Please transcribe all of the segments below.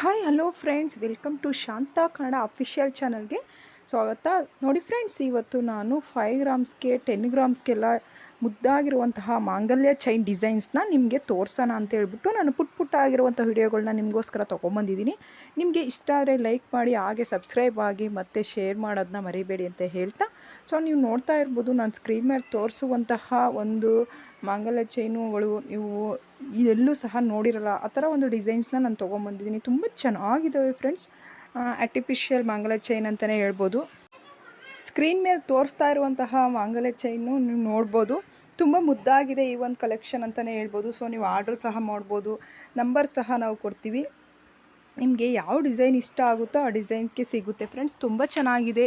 hi hello friends welcome to Shanta Kannada official ಚಾನಲ್ಗೆ ಸ್ವಾಗತ ನೋಡಿ ಫ್ರೆಂಡ್ಸ್ ಇವತ್ತು ನಾನು ಫೈವ್ ಗ್ರಾಮ್ಸ್ಗೆ ಟೆನ್ ಗ್ರಾಮ್ಸ್ಗೆಲ್ಲ ಮುದ್ದಾಗಿರುವಂತಹ ಮಾಂಗಲ್ಯ ಚೈನ್ ಡಿಸೈನ್ಸ್ನ ನಿಮಗೆ ತೋರಿಸೋಣ ಅಂತ ಹೇಳ್ಬಿಟ್ಟು ನಾನು ಪುಟ್ ಪುಟ್ಟ ಆಗಿರುವಂಥ ವಿಡಿಯೋಗಳನ್ನ ನಿಮಗೋಸ್ಕರ ತೊಗೊಂಬಂದಿದ್ದೀನಿ. ನಿಮಗೆ ಇಷ್ಟ ಆದರೆ ಲೈಕ್ ಮಾಡಿ, ಹಾಗೆ ಸಬ್ಸ್ಕ್ರೈಬ್ ಆಗಿ ಮತ್ತು ಶೇರ್ ಮಾಡೋದನ್ನ ಮರಿಬೇಡಿ ಅಂತ ಹೇಳ್ತಾ. ಸೊ ನೀವು ನೋಡ್ತಾ ಇರ್ಬೋದು, ನಾನು ಸ್ಕ್ರೀನ್ ಮೇಲೆ ತೋರಿಸುವಂತಹ ಒಂದು ಮಾಂಗಲ್ಯ ಚೈನುಗಳು ನೀವು ಎಲ್ಲೂ ಸಹ ನೋಡಿರಲ್ಲ. ಆ ಥರ ಒಂದು ಡಿಸೈನ್ಸ್ನ ನಾನು ತೊಗೊಂಬಂದಿದ್ದೀನಿ. ತುಂಬ ಚೆನ್ನಾಗಿದ್ದಾವೆ ಫ್ರೆಂಡ್ಸ್ ಆರ್ಟಿಫಿಷಿಯಲ್ ಮಾಂಗಲ್ಯ ಚೈನ್ ಅಂತಲೇ ಹೇಳ್ಬೋದು. ಸ್ಕ್ರೀನ್ ಮೇಲೆ ತೋರಿಸ್ತಾ ಇರುವಂತಹ ಮಾಂಗಲ್ಯ ಚೈನು ನೀವು ನೋಡ್ಬೋದು. ತುಂಬ ಮುದ್ದಾಗಿದೆ ಈ ಒಂದು ಕಲೆಕ್ಷನ್ ಅಂತಲೇ ಹೇಳ್ಬೋದು. ಸೊ ನೀವು ಆರ್ಡ್ರ್ ಸಹ ಮಾಡ್ಬೋದು. ನಂಬರ್ ಸಹ ನಾವು ಕೊಡ್ತೀವಿ. ನಿಮಗೆ ಯಾವ ಡಿಸೈನ್ ಇಷ್ಟ ಆಗುತ್ತೋ ಆ ಡಿಸೈನ್ಸ್ಗೆ ಸಿಗುತ್ತೆ. ಫ್ರೆಂಡ್ಸ್ ತುಂಬ ಚೆನ್ನಾಗಿದೆ.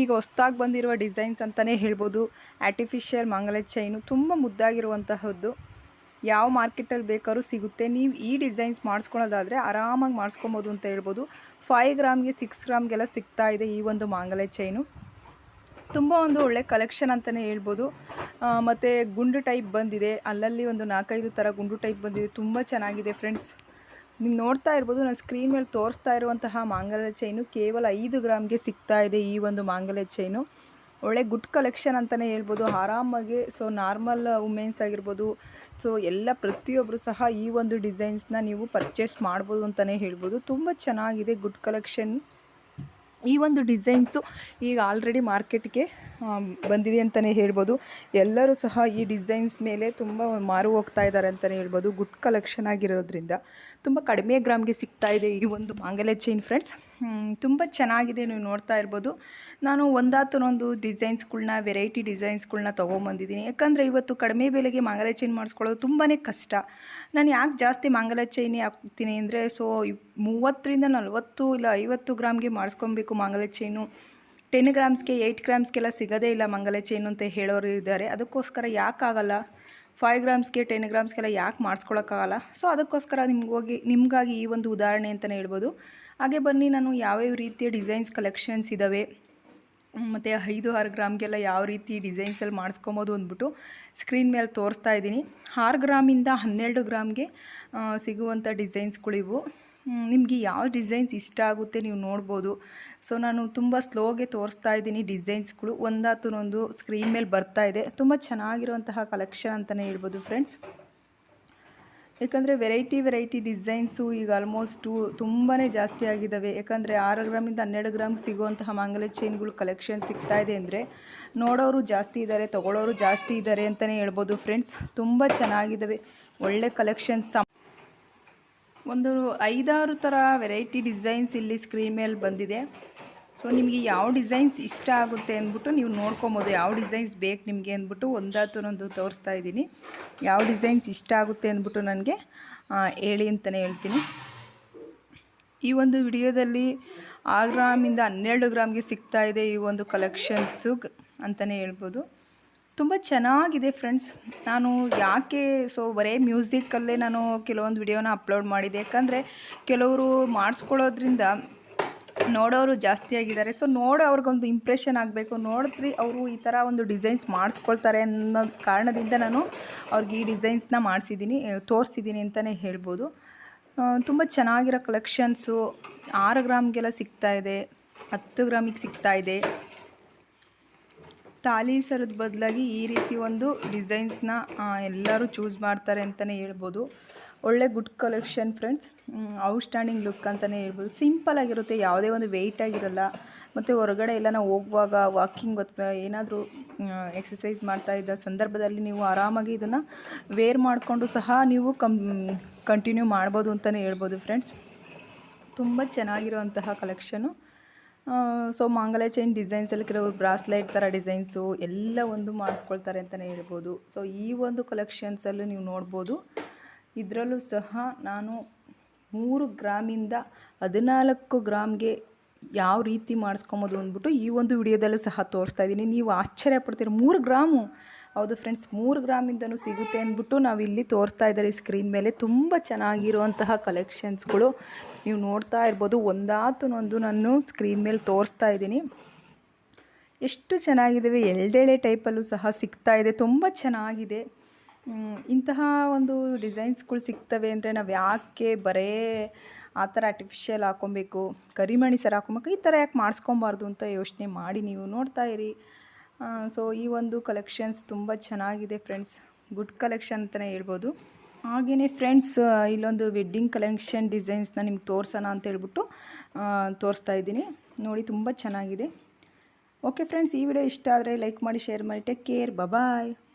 ಈಗ ಹೊಸ್ದಾಗಿ ಬಂದಿರುವ ಡಿಸೈನ್ಸ್ ಅಂತಲೇ ಹೇಳ್ಬೋದು. ಆರ್ಟಿಫಿಷಿಯಲ್ ಮಾಂಗಲ್ಯ ಚೈನು ತುಂಬ ಮುದ್ದಾಗಿರುವಂತಹದ್ದು. ಯಾವ ಮಾರ್ಕೆಟಲ್ಲಿ ಬೇಕಾದ್ರೂ ಸಿಗುತ್ತೆ. ನೀವು ಈ ಡಿಸೈನ್ಸ್ ಮಾಡಿಸ್ಕೊಳ್ಳೋದಾದರೆ ಆರಾಮಾಗಿ ಮಾಡಿಸ್ಕೊಬೋದು ಅಂತ ಹೇಳ್ಬೋದು. ಫೈವ್ ಗ್ರಾಮ್ಗೆ ಸಿಕ್ಸ್ ಗ್ರಾಮ್ಗೆಲ್ಲ ಸಿಗ್ತಾ ಇದೆ ಈ ಒಂದು ಮಾಂಗಲ್ಯ ಚೈನು ತುಂಬ ಒಂದು ಒಳ್ಳೆ ಕಲೆಕ್ಷನ್ ಅಂತಲೇ ಹೇಳ್ಬೋದು. ಮತ್ತು ಗುಂಡು ಟೈಪ್ ಬಂದಿದೆ. ಅಲ್ಲಲ್ಲಿ ಒಂದು ನಾಲ್ಕೈದು ಥರ ಗುಂಡು ಟೈಪ್ ಬಂದಿದೆ. ತುಂಬ ಚೆನ್ನಾಗಿದೆ ಫ್ರೆಂಡ್ಸ್ ನೀವು ನೋಡ್ತಾ ಇರ್ಬೋದು, ನಾನು ಸ್ಕ್ರೀನ್ ಮೇಲೆ ತೋರಿಸ್ತಾ ಇರುವಂತಹ ಮಾಂಗಲ್ಯ ಚೈನು ಕೇವಲ ಐದು ಗ್ರಾಮ್ಗೆ ಸಿಗ್ತಾ ಇದೆ ಈ ಒಂದು ಮಾಂಗಲ್ಯ ಚೈನು ಒಳ್ಳೆ ಗುಡ್ ಕಲೆಕ್ಷನ್ ಅಂತಲೇ ಹೇಳ್ಬೋದು. ಆರಾಮಾಗಿ ಸೊ ನಾರ್ಮಲ್ ವುಮೆನ್ಸ್ ಆಗಿರ್ಬೋದು ಸೊ ಎಲ್ಲ ಪ್ರತಿಯೊಬ್ಬರು ಸಹ ಈ ಒಂದು ಡಿಸೈನ್ಸ್ನ ನೀವು ಪರ್ಚೇಸ್ ಮಾಡ್ಬೋದು ಅಂತಲೇ ಹೇಳ್ಬೋದು. ತುಂಬ ಚೆನ್ನಾಗಿದೆ ಗುಡ್ ಕಲೆಕ್ಷನ್. ಈ ಒಂದು ಡಿಸೈನ್ಸು ಈಗ ಆಲ್ರೆಡಿ ಮಾರ್ಕೆಟ್ಗೆ ಬಂದಿದೆ ಅಂತಲೇ ಹೇಳ್ಬೋದು. ಎಲ್ಲರೂ ಸಹ ಈ ಡಿಸೈನ್ಸ್ ಮೇಲೆ ತುಂಬ ಮಾರು ಹೋಗ್ತಾ ಇದ್ದಾರೆ ಅಂತಲೇ ಹೇಳ್ಬೋದು. ಗುಡ್ ಕಲೆಕ್ಷನ್ ಆಗಿರೋದ್ರಿಂದ. ತುಂಬ ಕಡಿಮೆ ಗ್ರಾಮ್ಗೆ ಸಿಗ್ತಾ ಇದೆ ಈ ಒಂದು ಮಾಂಗಲ್ಯ ಚೈನ್ ಫ್ರೆಂಡ್ಸ್ ತುಂಬ ಚೆನ್ನಾಗಿದೆ ನೀವು ನೋಡ್ತಾ ಇರ್ಬೋದು. ನಾನು ಒಂದಾತನೊಂದು ಡಿಸೈನ್ಸ್ಗಳನ್ನ ವೆರೈಟಿ ಡಿಸೈನ್ಸ್ಗಳನ್ನ ತೊಗೊಂಬಂದಿದ್ದೀನಿ. ಯಾಕಂದರೆ ಇವತ್ತು ಕಡಿಮೆ ಬೆಲೆಗೆ ಮಾಂಗಲ ಚೈನ್ ಮಾಡಿಸ್ಕೊಳ್ಳೋದು ತುಂಬಾ ಕಷ್ಟ. ನಾನು ಯಾಕೆ ಜಾಸ್ತಿ ಮಾಂಗಲ ಚೈನೇ ಹಾಕ್ತೀನಿ ಅಂದರೆ ಸೊ ಮೂವತ್ತರಿಂದ ನಲವತ್ತು ಇಲ್ಲ ಐವತ್ತು ಗ್ರಾಮ್ಗೆ ಮಾಡಿಸ್ಕೊಬೇಕು ಮಾಂಗಲ ಚೈನು ಟೆನ್ ಗ್ರಾಮ್ಸ್ಗೆ ಏಯ್ಟ್ ಗ್ರಾಮ್ಸ್ಗೆಲ್ಲ ಸಿಗೋದೇ ಇಲ್ಲ ಮಂಗಲ ಚೈನು ಅಂತ ಹೇಳೋರು ಇದ್ದಾರೆ. ಅದಕ್ಕೋಸ್ಕರ ಯಾಕಾಗಲ್ಲ ಫೈವ್ ಗ್ರಾಮ್ಸ್ಗೆ ಟೆನ್ ಗ್ರಾಮ್ಸ್ಗೆಲ್ಲ ಯಾಕೆ ಮಾಡಿಸ್ಕೊಳಕ್ಕಾಗಲ್ಲ ಸೊ ಅದಕ್ಕೋಸ್ಕರ ನಿಮ್ಗೋಗಿ, ನಿಮಗಾಗಿ ಈ ಒಂದು ಉದಾಹರಣೆ ಅಂತಲೇ ಹೇಳ್ಬೋದು. ಹಾಗೆ ಬನ್ನಿ, ನಾನು ಯಾವ್ಯಾವ ರೀತಿಯ ಡಿಸೈನ್ಸ್ ಕಲೆಕ್ಷನ್ಸ್ ಇದ್ದಾವೆ ಮತ್ತು ಐದು, ಆರು ಗ್ರಾಮ್ಗೆಲ್ಲ ಯಾವ ರೀತಿ ಡಿಸೈನ್ಸಲ್ಲಿ ಮಾಡಿಸ್ಕೊಬೋದು ಅಂದ್ಬಿಟ್ಟು ಸ್ಕ್ರೀನ್ ಮೇಲೆ ತೋರಿಸ್ತಾ ಇದ್ದೀನಿ. ಆರು ಗ್ರಾಮಿಂದ ಹನ್ನೆರಡು ಗ್ರಾಮ್ಗೆ ಸಿಗುವಂಥ ಡಿಸೈನ್ಸ್ಗಳಿವು ನಿಮಗೆ ಯಾವ ಡಿಸೈನ್ಸ್ ಇಷ್ಟ ಆಗುತ್ತೆ ನೀವು ನೋಡ್ಬೋದು. ಸೊ ನಾನು ತುಂಬ ಸ್ಲೋಗೆ ತೋರಿಸ್ತಾ ಇದ್ದೀನಿ ಡಿಸೈನ್ಸ್ಗಳು ಒಂದಾತನೊಂದು ಸ್ಕ್ರೀನ್ ಮೇಲೆ ಬರ್ತಾ ಇದೆ. ತುಂಬ ಚೆನ್ನಾಗಿರುವಂತಹ ಕಲೆಕ್ಷನ್ ಅಂತಲೇ ಹೇಳ್ಬೋದು ಫ್ರೆಂಡ್ಸ್ ಯಾಕಂದರೆ ವೆರೈಟಿ ವೆರೈಟಿ ಡಿಸೈನ್ಸು ಈಗ ಆಲ್ಮೋಸ್ಟು ತುಂಬಾ ಜಾಸ್ತಿ ಆಗಿದ್ದಾವೆ ಯಾಕಂದರೆ ಆರು ಗ್ರಾಮಿಂದ ಹನ್ನೆರಡು ಗ್ರಾಮ್ ಸಿಗುವಂತಹ ಮಾಂಗಲ್ಯ ಚೈನ್ಗಳು ಕಲೆಕ್ಷನ್ ಸಿಗ್ತಾ ಇದೆ ಅಂದರೆ ನೋಡೋರು ಜಾಸ್ತಿ ಇದ್ದಾರೆ ತೊಗೊಳೋರು ಜಾಸ್ತಿ ಇದ್ದಾರೆ ಅಂತಲೇ ಹೇಳ್ಬೋದು ಫ್ರೆಂಡ್ಸ್ ತುಂಬ ಚೆನ್ನಾಗಿದ್ದಾವೆ ಒಳ್ಳೆ ಕಲೆಕ್ಷನ್ಸ್ ಒಂದು ಐದಾರು ಥರ ವೆರೈಟಿ ಡಿಸೈನ್ಸ್ ಇಲ್ಲಿ ಸ್ಕ್ರೀನ್ ಮೇಲೆ ಬಂದಿದೆ. ಸೊ ನಿಮಗೆ ಯಾವ ಡಿಸೈನ್ಸ್ ಇಷ್ಟ ಆಗುತ್ತೆ ಅಂದ್ಬಿಟ್ಟು ನೀವು ನೋಡ್ಕೊಬೋದು. ಯಾವ ಡಿಸೈನ್ಸ್ ಬೇಕು ನಿಮಗೆ ಅಂದ್ಬಿಟ್ಟು ಒಂದಾತನೊಂದು ತೋರಿಸ್ತಾ ಇದ್ದೀನಿ. ಯಾವ ಡಿಸೈನ್ಸ್ ಇಷ್ಟ ಆಗುತ್ತೆ ಅಂದ್ಬಿಟ್ಟು ನನಗೆ ಹೇಳಿ ಅಂತಲೇ ಹೇಳ್ತೀನಿ. ಈ ಒಂದು ವಿಡಿಯೋದಲ್ಲಿ ಆರು ಗ್ರಾಮಿಂದ ಹನ್ನೆರಡು ಗ್ರಾಮ್ಗೆ ಸಿಗ್ತಾ ಇದೆ ಈ ಒಂದು ಕಲೆಕ್ಷನ್ಸು ಅಂತಲೇ ಹೇಳ್ಬೋದು. ತುಂಬ ಚೆನ್ನಾಗಿದೆ ಫ್ರೆಂಡ್ಸ್ ನಾನು ಯಾಕೆ ಸೊ ಬರೇ ಮ್ಯೂಸಿಕಲ್ಲೇ ನಾನು ಕೆಲವೊಂದು ವಿಡಿಯೋನ ಅಪ್ಲೋಡ್ ಮಾಡಿದೆ ಯಾಕಂದರೆ ಕೆಲವರು ಮಾಡಿಸ್ಕೊಳ್ಳೋದ್ರಿಂದ ನೋಡೋರು ಜಾಸ್ತಿ ಆಗಿದ್ದಾರೆ. ಸೊ ನೋಡೋ ಅವ್ರಿಗೊಂದು ಇಂಪ್ರೆಷನ್ ಆಗಬೇಕು. ನೋಡಿದ್ರಿ ಅವರು ಈ ಥರ ಒಂದು ಡಿಸೈನ್ಸ್ ಮಾಡಿಸ್ಕೊಳ್ತಾರೆ ಅನ್ನೋ ಕಾರಣದಿಂದ ನಾನು ಅವ್ರಿಗೆ ಈ ಡಿಸೈನ್ಸ್ನ ಮಾಡಿಸಿದ್ದೀನಿ ತೋರಿಸಿದ್ದೀನಿ ಅಂತಲೇ ಹೇಳ್ಬೋದು. ತುಂಬ ಚೆನ್ನಾಗಿರೋ ಕಲೆಕ್ಷನ್ಸು ಆರು ಗ್ರಾಮ್ಗೆಲ್ಲ ಸಿಗ್ತಾ ಇದೆ, ಹತ್ತು ಗ್ರಾಮಿಗೆ ಸಿಗ್ತಾ ಇದೆ. ತಾಲಿ ಸರದ ಬದಲಾಗಿ ಈ ರೀತಿ ಒಂದು ಡಿಸೈನ್ಸ್ನ ಎಲ್ಲರೂ ಚೂಸ್ ಮಾಡ್ತಾರೆ ಅಂತಲೇ ಹೇಳ್ಬೋದು. ಒಳ್ಳೆ good collection friends outstanding look ಅಂತಲೇ ಹೇಳ್ಬೋದು. ಸಿಂಪಲ್ ಆಗಿರುತ್ತೆ, ಯಾವುದೇ ಒಂದು ವೆಯ್ಟ್ ಆಗಿರಲ್ಲ. ಮತ್ತು ಹೊರಗಡೆ ಎಲ್ಲ ನಾವು ಹೋಗುವಾಗ ವಾಕಿಂಗ್ ಅಥವಾ ಏನಾದರೂ ಎಕ್ಸಸೈಸ್ ಮಾಡ್ತಾ ಇದ್ದ ಸಂದರ್ಭದಲ್ಲಿ ನೀವು ಆರಾಮಾಗಿ ಇದನ್ನು ವೇರ್ ಮಾಡಿಕೊಂಡು ಸಹ ನೀವು ಕಂ ಕಂಟಿನ್ಯೂ ಮಾಡ್ಬೋದು ಅಂತಲೇ ಹೇಳ್ಬೋದು ಫ್ರೆಂಡ್ಸ್ ತುಂಬ ಚೆನ್ನಾಗಿರುವಂತಹ ಕಲೆಕ್ಷನು ಸೊ ಮಾಂಗಲ್ಯ ಚೈನ್ ಡಿಸೈನ್ಸಲ್ಲಿ ಕೆಲವು ಬ್ರಾಸ್ಲೈಟ್ ಥರ ಡಿಸೈನ್ಸು ಎಲ್ಲ ಒಂದು ಮಾಡಿಸ್ಕೊಳ್ತಾರೆ ಅಂತಲೇ ಹೇಳ್ಬೋದು. ಸೊ ಈ ಒಂದು ಕಲೆಕ್ಷನ್ಸಲ್ಲೂ ನೀವು ನೋಡ್ಬೋದು. ಇದರಲ್ಲೂ ಸಹ ನಾನು ಮೂರು ಗ್ರಾಮಿಂದ ಹದಿನಾಲ್ಕು ಗ್ರಾಮ್ಗೆ ಯಾವ ರೀತಿ ಮಾಡಿಸ್ಕೊಬೋದು ಅಂದ್ಬಿಟ್ಟು ಈ ಒಂದು ವಿಡಿಯೋದಲ್ಲೂ ಸಹ ತೋರಿಸ್ತಾ ಇದ್ದೀನಿ. ನೀವು ಆಶ್ಚರ್ಯ ಪಡ್ತೀರಿ, ಮೂರು ಗ್ರಾಮು? ಹೌದು ಫ್ರೆಂಡ್ಸ್ ಮೂರು ಗ್ರಾಮಿಂದನೂ ಸಿಗುತ್ತೆ ಅಂದ್ಬಿಟ್ಟು ನಾವು ಇಲ್ಲಿ ತೋರಿಸ್ತಾ ಇದ್ದಾರೆ ಸ್ಕ್ರೀನ್ ಮೇಲೆ. ತುಂಬ ಚೆನ್ನಾಗಿರುವಂತಹ ಕಲೆಕ್ಷನ್ಸ್ಗಳು ನೀವು ನೋಡ್ತಾ ಇರ್ಬೋದು, ಒಂದಾತನೊಂದು ನಾನು ಸ್ಕ್ರೀನ್ ಮೇಲೆ ತೋರಿಸ್ತಾ ಇದ್ದೀನಿ. ಎಷ್ಟು ಚೆನ್ನಾಗಿದ್ದಾವೆ ಎಳ್ಳೆಳೆ ಟೈಪಲ್ಲೂ ಸಹ ಸಿಗ್ತಾ ಇದೆ, ತುಂಬ ಚೆನ್ನಾಗಿದೆ. ಇಂತಹ ಒಂದು ಡಿಸೈನ್ಸ್ಗಳು ಸಿಗ್ತವೆ ಅಂದರೆ ನಾವು ಯಾಕೆ ಬರೇ ಆ ಥರ ಆರ್ಟಿಫಿಷಿಯಲ್ ಹಾಕ್ಕೊಬೇಕು ಕರಿಮಣಿ ಸರ ಹಾಕ್ಕೊಬೇಕು, ಈ ಥರ ಯಾಕೆ ಮಾಡಿಸ್ಕೊಬಾರ್ದು ಅಂತ ಯೋಚನೆ ಮಾಡಿ ನೀವು ನೋಡ್ತಾ ಇರಿ. ಸೊ ಈ ಒಂದು ಕಲೆಕ್ಷನ್ಸ್ ತುಂಬ ಚೆನ್ನಾಗಿದೆ ಫ್ರೆಂಡ್ಸ್ ಗುಡ್ ಕಲೆಕ್ಷನ್ ಅಂತಲೇ ಹೇಳ್ಬೋದು. ಹಾಗೆಯೇ ಫ್ರೆಂಡ್ಸ್ ಇಲ್ಲೊಂದು ವೆಡ್ಡಿಂಗ್ ಕಲೆಕ್ಷನ್ ಡಿಸೈನ್ಸ್ನ ನಿಮ್ಗೆ ತೋರಿಸೋಣ ಅಂತ ಹೇಳ್ಬಿಟ್ಟು ತೋರಿಸ್ತಾ ಇದ್ದೀನಿ. ನೋಡಿ ತುಂಬ ಚೆನ್ನಾಗಿದೆ. ಓಕೆ ಫ್ರೆಂಡ್ಸ್ ಈ ವಿಡಿಯೋ ಇಷ್ಟ ಆದರೆ ಲೈಕ್ ಮಾಡಿ ಶೇರ್ ಮಾಡಿ ಟೇಕ್ ಕೇರ್ ಬಾಯ್